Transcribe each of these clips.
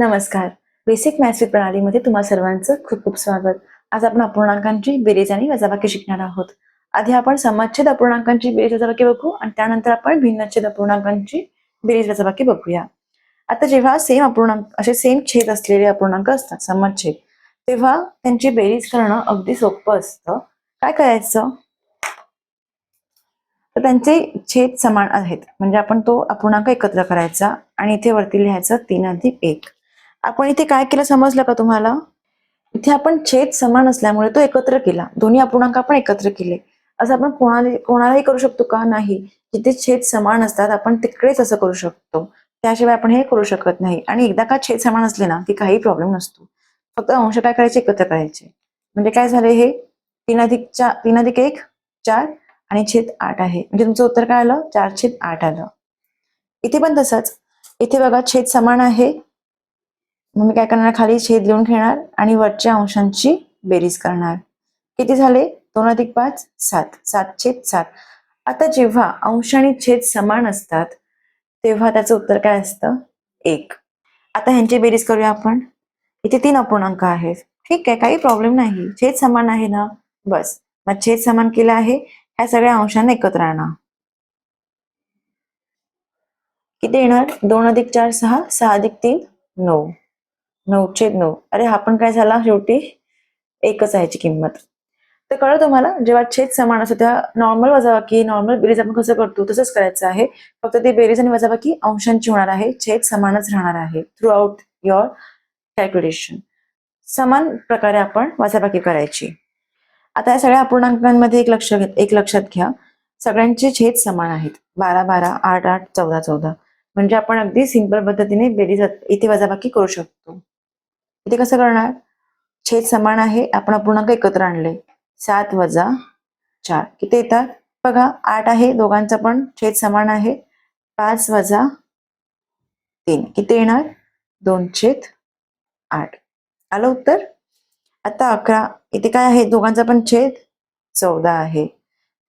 नमस्कार. Basic maths प्रणालीमध्ये तुम्हा सर्वांचं खूप खूप स्वागत. आज आपण अपूर्णांकांची बेरीज आणि वजाबाकी शिकणार आहोत. आधी आपण समच्छेद अपूर्णांकांची बेरीज वजाबाकी बघू आणि त्यानंतर आपण भिन्नच्छेद अपूर्णांकांची बेरीज वजाबाकी बघूया. आता जेव्हा सेम अपूर्णांक असे सेम छेद असलेले अपूर्णांक असतात समच्छेद तेव्हा त्यांची बेरीज करणं अगदी सोपं असतं. काय करायचं? तर त्यांचे छेद समान आहेत. म्हणजे आपण तो अपूर्णांक एकत्र करायचा आणि इथे वरती लिहायचं तीन अधिक एक. आपण इथे काय केलं समजलं का तुम्हाला? इथे आपण छेद समान असल्यामुळे तो एकत्र केला. दोन्ही अपूर्णांक आपण एकत्र केले. असं आपण कोणाला कोणालाही करू शकतो का? नाही. जिथे छेद समान असतात आपण तिकडेच असं करू शकतो. त्याशिवाय आपण हे करू शकत नाही. आणि एकदा का छेद समान असले ना की काही प्रॉब्लेम नसतो. फक्त अंश काय करायचे? एकत्र करायचे. म्हणजे काय झाले हे? तीन अधिक चार तीन अधिक एक चार आणि छेद आठ आहे. म्हणजे तुमचं उत्तर काय आलं? चार छेद आठ आलं. इथे पण तसंच. इथे बघा छेद समान आहे. मग मी काय करणार? खाली छेद लिहून घेणार आणि वरच्या अंशांची बेरीज करणार. किती झाले? दोन अधिक पाच सात. सात छेद सात. आता जेव्हा अंश आणि छेद समान असतात तेव्हा त्याचं उत्तर काय असतं? एक. आता ह्यांची बेरीज करूया आपण. इथे तीन अपूर्णांक आहेत. ठीक आहे काही प्रॉब्लेम नाही. छेद समान आहे ना? बस. मग छेद समान केला आहे. ह्या सगळ्या अंशांना एकत्र आणा. किती येणार? दोन अधिक चार सहा. सहा अधिक तीन नऊ. नऊ छेद नऊ. अरे हा पण काय झाला शेवटी? एकच आहे याची किंमत. तर कळलं तुम्हाला? जेव्हा छेद समान असतो तेव्हा नॉर्मल वजाबाकी नॉर्मल बेरीज आपण कसं करतो? तसंच करायचं आहे. फक्त ते बेरीज आणि वजाबाकी अंशांची होणार आहे. छेद समानच राहणार आहे थ्रू आउट युअर कॅल्क्युलेशन समान प्रकारे आपण वजाबाकी करायची. आता या सगळ्या अपूर्णांकांमध्ये एक लक्ष घेत एक लक्षात घ्या. सगळ्यांचे छेद समान आहेत. बारा बारा आठ आठ चौदा चौदा. म्हणजे आपण अगदी सिंपल पद्धतीने बेरीज इथे वजाबाकी करू शकतो. इथे कसं करणार? छेद समान आहे. आपण अपूर्णांक एकत्र आणले सात वजा चार. किती येतात? बघा आठ आहे. दोघांचा पण छेद समान आहे. पाच वजा तीन. किती येणार? दोन छेद आठ. आलं उत्तर? आता अकरा. इथे काय आहे? दोघांचा पण छेद चौदा आहे.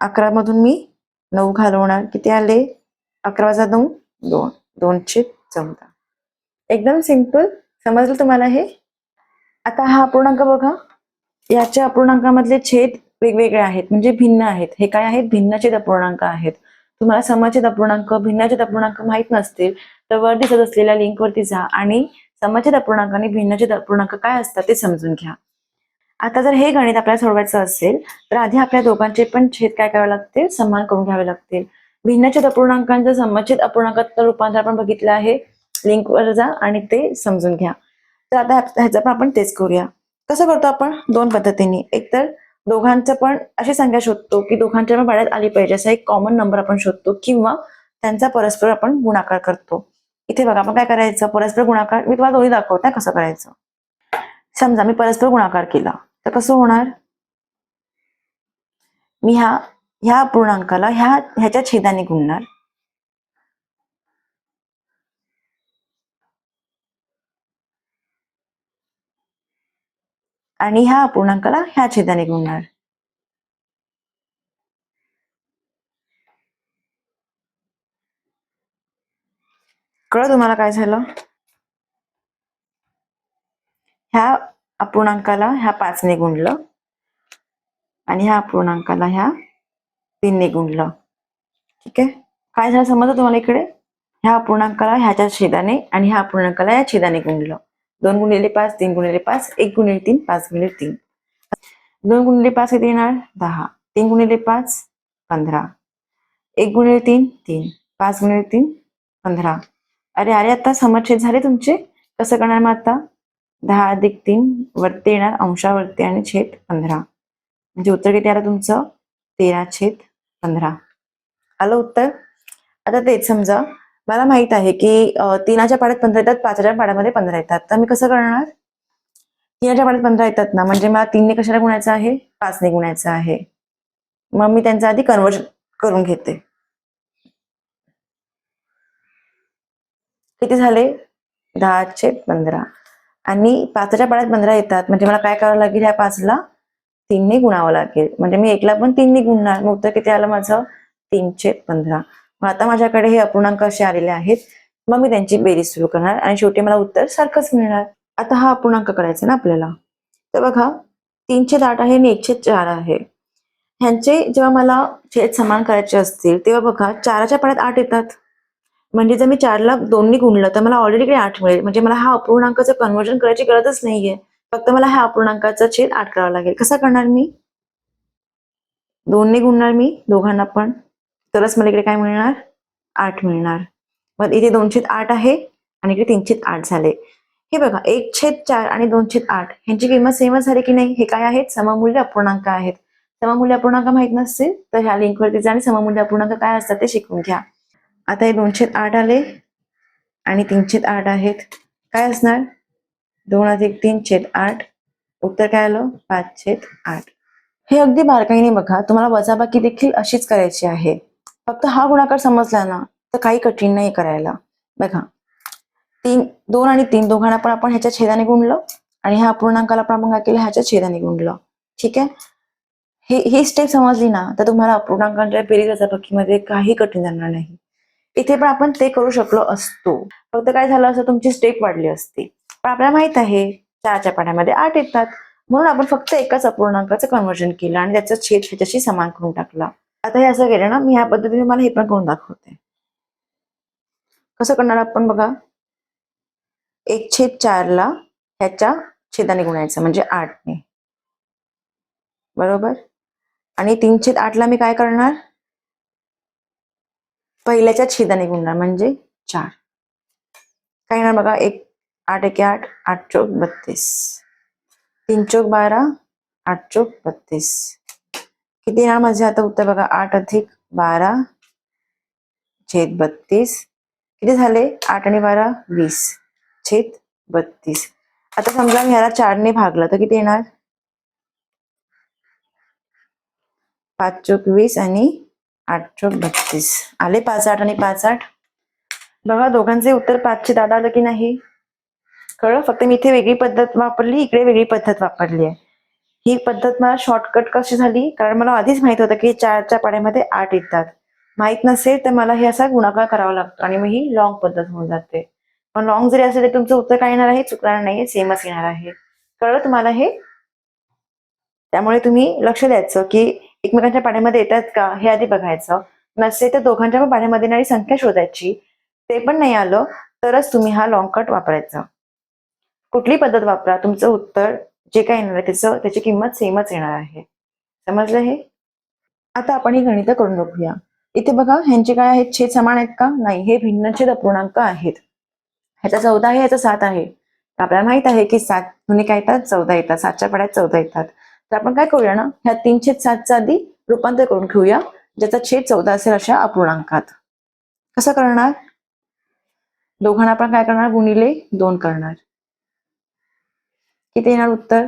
अकरा मधून मी नऊ घालवणार. किती आले? अकरा वजा नऊ दोन. दोनशे चौदा. एकदम सिंपल. समजलं तुम्हाला हे? आता हा अपूर्णांक बघा. याच्या अपूर्णांकामधले छेद वेगवेगळे आहेत. म्हणजे भिन्न आहेत. हे काय आहेत? भिन्नछेद अपूर्णांक आहेत. तुम्हाला समछेद अपूर्णांक भिन्नछेद अपूर्णांक माहीत नसतील तर वर दिसत असलेल्या लिंक वरती जा आणि समछेद अपूर्णांक आणि भिन्नछेद अपूर्णांक काय असतात ते समजून घ्या. आता जर हे गणित आपल्याला सोडवायचं असेल तर आधी आपल्या दोघांचे पण छेद काय करावे लागतील? समान करून घ्यावे लागतील. भिन्नछेद अपूर्णांकांचं समच्छेद अपूर्णांकात रूपांतर आपण बघितलं आहे. लिंक वर जा आणि ते समजून घ्या. तर आता ह्याचं पण आपण तेच करूया. कसं करतो आपण? दोन पद्धतीने. एकतर दोघांचं पण अशी संख्या शोधतो की दोघांच्या पण पाड्यात आली पाहिजे. असा एक कॉमन नंबर आपण शोधतो किंवा त्यांचा परस्पर आपण गुणाकार करतो. इथे बघा आपण काय करायचं? परस्पर गुणाकार मी तुम्हाला दोन्ही दाखवते कसं करायचं. समजा मी परस्पर गुणाकार केला. तर कसं होणार? मी ह्या ह्या पूर्णांकाला ह्या ह्याच्या छेदाने गुणणार. आणि ह्या अपूर्णांकाला ह्या छेदाने गुणणार. कळलं तुम्हाला काय झालं? ह्या अपूर्णांकाला ह्या पाचने गुणलं आणि ह्या अपूर्णांकाला ह्या तीनने गुणलं. ठीक आहे? काय झालं समजलं तुम्हाला इकडे? ह्या अपूर्णांकाला ह्याच्या छेदाने आणि ह्या अपूर्णांकाला या छेदाने गुणलं. दोन गुणिले पाच तीन गुणिले पाच एक गुणिले तीन पाच गुणिले तीन. दोन गुणिले पाच किती येणार? दहा. तीन गुणिले पाच पंधरा. एक गुणिले तीन तीन. पाच गुणिले तीन पंधरा. अरे अरे आता समच्छेद झाले तुमचे. कसं करणार मग आता? दहा अधिक तीन वरती येणार अंशावरती आणि छेद पंधरा. म्हणजे उत्तर किती आलं तुमचं? तेरा छेद पंधरा. आलं उत्तर? आता तेच समजा. मला माहीत आहे की तीनाच्या पाड्यात पंधरा येतात पाचच्या पाड्यामध्ये पंधरा येतात. तर मी कसं करणार? तीनाच्या पाड्यात पंधरा येतात ना म्हणजे मला तीनने कशाला गुणायचं आहे? पाचने गुणायचं आहे. मग मी त्यांचा आधी कन्वर्जन करून घेते. किती झाले? दहाचे पंधरा. आणि पाचच्या पाड्यात पंधरा येतात म्हणजे मला काय करावं लागेल? ह्या पाचला तीनने गुणावं लागेल. म्हणजे मी एकला पण तीनने गुणणार. मग उत्तर किती आलं माझं? तीनशे पंधरा. मग आता माझ्याकडे हे अपूर्णांक असे आलेले आहेत. मग मी त्यांची बेरीज सुरू करणार आणि शेवटी मला उत्तर सारखंच मिळणार. आता हा अपूर्णांक करायचा ना आपल्याला. तर बघा तीनशे आठ आहे आणि एकशे चार आहे. ह्यांचे जेव्हा मला छेद समान करायचे असतील तेव्हा बघा चाराच्या पाण्यात आठ येतात. म्हणजे जर मी चारला दोन्ही गुणलं तर मला ऑलरेडी इकडे आठ मिळेल. म्हणजे मला हा अपूर्णांकाचं कन्वर्जन करायची गरजच नाहीये. फक्त मला ह्या अपूर्णांकाचा छेद आठ करावा लागेल. कसा करणार मी? दोनने गुणणार मी दोघांना पण. तरच मला इकडे काय मिळणार? आठ मिळणार. मग इथे दोनशे आठ आहे आणि इकडे तीनशे आठ झाले. हे बघा एक छेद चार आणि दोनशे आठ ह्यांची किंमत सेमच झाली की नाही? हे काय आहेत? सममूल्य अपूर्णांक आहेत. सममूल्य अपूर्णांक माहीत नसतील तर ह्या लिंकवरती जा आणि सममूल्य अपूर्णांक काय असतात ते शिकून घ्या. आता हे दोनशे आठ आले आणि तीनशे आठ आहेत. काय असणार? दोन अधिक तीन छेद आठ. उत्तर काय आलं? पाच छेद आठ. हे अगदी बारकाईने बघा. तुम्हाला वजाबाकी देखील अशीच करायची आहे. फक्त हा गुणाकार समजला ना तर काही कठीण नाही करायला. बघा तीन दोन आणि तीन दोघांना पण आपण ह्याच्या छेदाने गुणलं आणि ह्या अपूर्णांकाला पण आपण काय केलं ह्याच्या छेदाने गुणलं. ठीक आहे? हे ही स्टेप समजली ना तर तुम्हाला अपूर्णांकांच्या बेरीज वजाबाकीमध्ये काही कठीण जाणार नाही. इथे पण आपण ते करू शकलो असतो. फक्त काय झालं असं तुमची स्टेप वाढली असती. पण आपल्याला माहीत आहे चारच्या पाण्यामध्ये आठ येतात. म्हणून आपण फक्त एकाच अपूर्णांकाचं कन्वर्जन केलं आणि त्याचा छेद ह्याच्याशी समान करून टाकला. आता हे असं केलं ना मी ह्या पद्धतीने मला हे पण करून दाखवते. कसं करणार आपण बघा? एक छेद चारला ह्याच्या छेदाने गुणायचं म्हणजे आठने बरोबर? आणि तीन छेद आठला मी काय करणार? पहिल्याच्या छेदाने गुणणार म्हणजे चार. काय येणार बघा? एक आठ एके आठ आठ चौक बत्तीस. तीन चौक बारा आठ चौक बत्तीस. किती येणार माझे? आता उत्तर बघा आठ अधिक बारा छेद बत्तीस. किती झाले? आठ आणि बारा वीस. छेद बत्तीस. आता समजा मी ह्याला चारने भागलं तर किती येणार? पाच चोक वीस आणि आठ चोक बत्तीस. आले पाच आठ आणि पाच आठ? बघा दोघांचे उत्तर पाचशे दादा आलं की नाही? कळलं? फक्त मी इथे वेगळी पद्धत वापरली इकडे वेगळी पद्धत वापरली आहे. ही पद्धत मला शॉर्टकट कशी झाली? कारण मला आधीच माहीत होतं की चारच्या पाड्यामध्ये आठ येतात. माहीत नसेल तर मला हे असा गुणाकार करावा लागतो आणि मग ही लॉंग पद्धत होऊन जाते. पण लॉंग जरी असेल तरी तुमचं उत्तर काय येणार आहे? चुकणार नाही सेमच येणार आहे. कळलं तुम्हाला हे? त्यामुळे तुम्ही लक्ष द्यायचं की एकमेकांच्या पाण्यामध्ये येतात का? हे आधी बघायचं. नसेल तर दोघांच्या पण पाण्यामध्ये येणारी संख्या शोधायची. ते पण नाही आलं तरच तुम्ही हा लॉंग कट वापरायचा. कुठली पद्धत वापरा? तुमचं उत्तर जे काय येणार आहे त्याचं त्याची किंमत सेमच येणार आहे. समजलं हे? आता आपण ही गणित करून बघूया. इथे बघा ह्यांचे काय आहेत? छेद समान आहेत का? नाही हे भिन्न छेद अपूर्णांक आहेत. ह्याचा चौदा आहे ह्याचा सात आहे. तर आपल्याला माहीत आहे की सात गुणे काय येतात? चौदा येतात. सातच्या पाड्यात चौदा येतात. तर आपण काय करूया ना? ह्या तीन छेद सातचा आधी रूपांतर करून घेऊया ज्याचा छेद चौदा असेल अशा अपूर्णांकात. कसं करणार? दोघांना आपण काय करणार? गुणिले दोन करणार. किती येणार उत्तर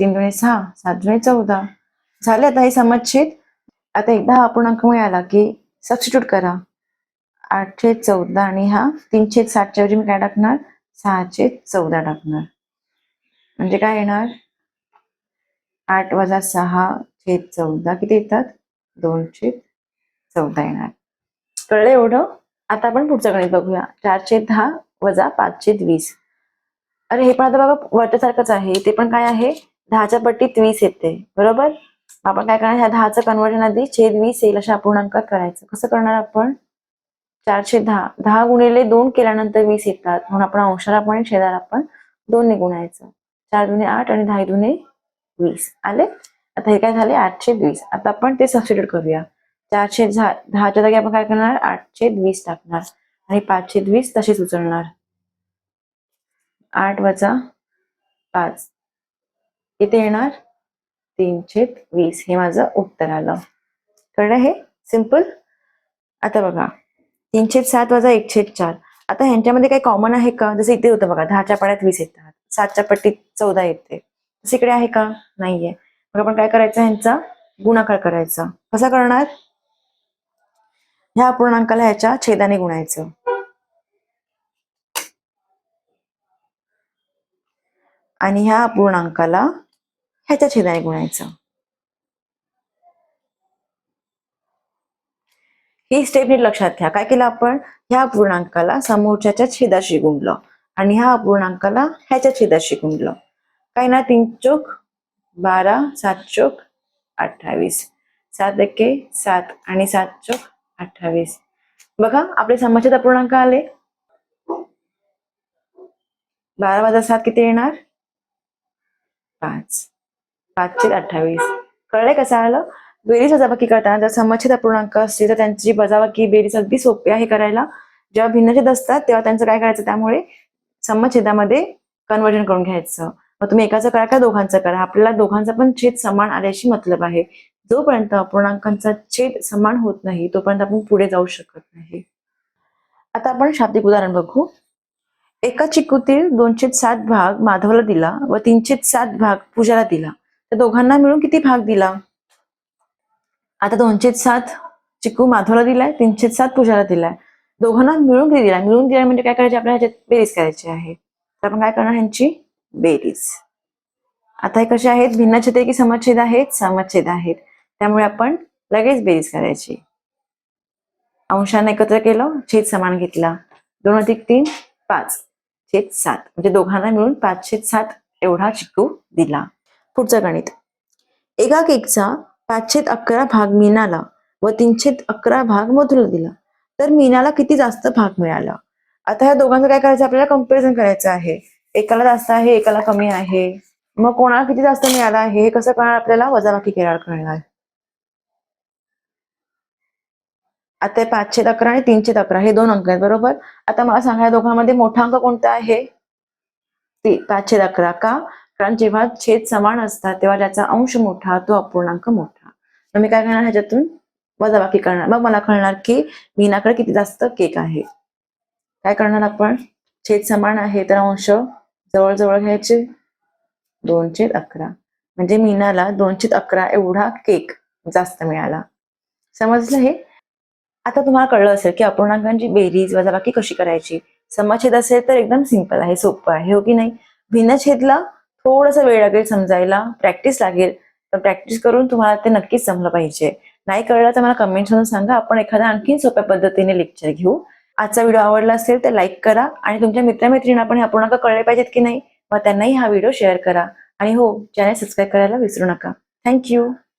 तीन दुणे सहा. सात दुणे चौदा. झाले आता हे समच्छेद आता एकदा हा अपूर्णांक मिळाला की सबस्टिट्यूट करा. आठशे चौदा आणि हा तीनशे सातच्या ऐवजी मी काय टाकणार? सहाशे चौदा टाकणार. म्हणजे काय येणार? आठ वजा सहा छेद चौदा किती येतात? दोनशे चौदा येणार. कळलं एवढं? आता आपण पुढचं गणित बघूया. चारशे दहा वजा पाचशे वीस. अरे हे पण आता बघा वरच्यासारखंच आहे. ते पण काय आहे? दहाच्या पट्टीत वीस येते. बरोबर? आपण काय करणार? ह्या दहाचं कन्वर्जन आधी छेद वीस येईल अशा अपूर्णांकात करायचं. कसं करणार आपण? चारशे दहा. दहा गुणिले दोन केल्यानंतर वीस येतात. म्हणून आपण अंशाला पण छेदाला पण गुणायचं चार दुने आठ आणि दहा दुने वीस. आले? आता हे काय झाले? आठशे वीस. आता आपण ते सबस्टिट्यूट करूया. चारशे दहा. दहाच्या जागी आपण काय करणार? आठशे वीस टाकणार. आणि पाचशे वीस तशीच उचलणार. आठ वजा पाच. इथे येणार तीनशे वीस. हे माझं उत्तर आलं. कळलं हे? सिंपल आता बघा. तीनशे सात वजा एकशे चार. आता ह्यांच्यामध्ये काही कॉमन आहे का? जसं इथे होतं बघा. दहाच्या पाड्यात वीस येतात. सातच्या पट्टीत चौदा येते. तसं इकडे आहे का? नाहीये. मग आपण काय करायचं? ह्यांचा गुणाकार करायचा. कसा करणार? ह्या अपूर्णांकाला ह्याच्या छेदाने गुणायचं. आणि ह्या अपूर्णांकाला ह्याच्या छेदाने गुणायचं. ही स्टेप नीट लक्षात घ्या. काय केलं आपण? ह्या अपूर्णांकाला समोरच्याच्या छेदाशी गुंडलं आणि ह्या अपूर्णांकाला ह्याच्या छेदाशी गुंडलं. काय ना? तीन चोक बारा सात चोक अठ्ठावीस. सात एके सात आणि सात चोक अठ्ठावीस. बघा आपले समछेद अपूर्णांक आले. बारा वाजा सात किती येणार? पाच. पाचशे अठ्ठावीस. कळलंय कसं आलं बेरीज वजाबाकी करताना जर समच्छेद अपूर्णांक असतील तर त्यांची वजाबाकी बेरीज अगदी सोपी आहे करायला. जेव्हा भिन्नछेद असतात तेव्हा त्यांचं काय करायचं? त्यामुळे समच्छेदामध्ये कन्वर्जन करून घ्यायचं. मग तुम्ही एकाचं करा का दोघांचं करा? आपल्याला दोघांचा पण छेद समान आल्याशी मतलब आहे. जोपर्यंत अपूर्णांकांचा छेद समान होत नाही तोपर्यंत आपण पुढे जाऊ शकत नाही. आता आपण शाब्दिक उदाहरण बघू. एका चिकूतील दोनशे सात भाग माधवला दिला व तीनशे सात भाग पूजाला दिला. तर दोघांना मिळून किती भाग दिला? आता दोनशे सात चिकू माधवला दिलाय तीनशे सात पूजाला दिलाय. दोघांना मिळून किती दिला? मिळून दिला म्हणजे काय करायचे? आपल्याला ह्याच्यात बेरीज करायची आहे. तर आपण काय करणार? ह्यांची बेरीज. आता हे कसे आहेत? भिन्नछेद आहे की समच्छेद आहेत? समच्छेद आहेत. त्यामुळे आपण लगेच बेरीज करायची. अंशाने एकत्र केलं छेद समान घेतला. दोन अधिक तीन पाच. छेद सात म्हणजे दोघांना मिळून पाच छेद सात एवढा चिकू दिला. पुढचं गणित. एका केकचा पाचशेत अकरा भाग मीनाला व तीनशेत अकरा भाग मधुला दिला. तर मीनाला किती जास्त भाग मिळाला? आता ह्या दोघांचं काय करायचं? आपल्याला कंपॅरिझन करायचं आहे. एकाला जास्त आहे एकाला कमी आहे. मग कोणाला किती जास्त मिळाला आहे? हे कसं कळणार आपल्याला? वजाबाकी केल्यावर कळणार. आता पाचशे अकरा आणि तीनशे अकरा हे दोन अंक आहेत बरोबर? आता मला सांगा या दोघांमध्ये मोठा अंक कोणता आहे? ती पाचशे अकरा का? कारण जेव्हा छेद समान असतात तेव्हा ज्याचा अंश मोठा तो अपूर्णांक मोठा. मग मी काय करणार ह्याच्यातून? वजाबाकी करणार. मग मला कळणार की मीनाकडे किती जास्त केक आहे. काय करणार आपण? छेद समान आहे तर अंश जवळजवळ घ्यायचे? दोनशे अकरा. म्हणजे मीनाला दोनशे अकरा एवढा केक जास्त मिळाला. समजलं हे? आता तुम्हाला कळलं असेल की अपूर्णांकांची बेरीज वजाबाकी कशी करायची? समछेद असेल तर एकदम सिंपल आहे सोपं आहे हो की नाही? भिन्नछेदला थोडंसं वेळ लागेल समजायला प्रॅक्टिस लागेल. तर प्रॅक्टिस करून तुम्हाला ते नक्कीच जमलं पाहिजे. नाही कळलं तर मला कमेंट्स मधून सांगा. आपण एखादा आणखी सोप्या पद्धतीने लेक्चर घेऊ. आजचा व्हिडिओ आवडला असेल तर लाईक करा आणि तुमच्या मित्रमैत्रिणींना पण हे अपूर्णांक कळले पाहिजेत की नाही? मग त्यांनाही हा व्हिडिओ शेअर करा. आणि हो चॅनल सबस्क्राईब करायला विसरू नका. थँक्यू